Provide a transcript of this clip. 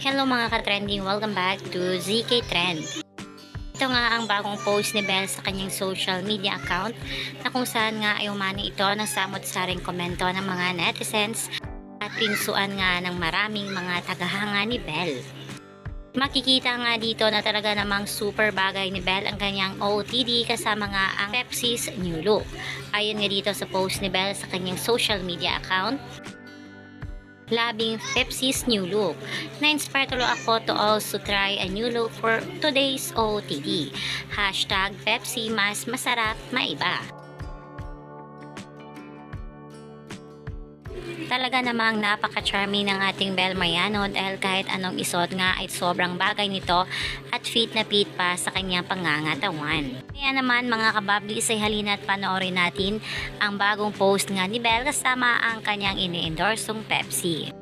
Hello mga ka-trending, welcome back to ZK Trend. Ito nga ang bagong post ni Belle sa kanyang social media account na kung saan nga ay umani ito ng samot-saring komento ng mga netizens at pinsuan nga ng maraming mga tagahanga ni Belle. Makikita nga dito na talaga namang super bagay ni Belle ang kanyang OOTD kasama nga ang Pepsi's new look. Ayon nga dito sa post ni Belle sa kanyang social media account, labing Pepsi's new look. Na-inspire tuloy ako to also try a new look for today's OOTD. Hashtag Pepsi mas masarap maiba. Talaga namang napaka-charming ng ating Bel Mariano dahil kahit anong isot nga ay sobrang bagay nito at fit na fit pa sa kanyang pangangatawan. Kaya naman mga kabablis ay halina at panoorin natin ang bagong post nga ni Bel kasama ang kanyang ini-endorsong Pepsi.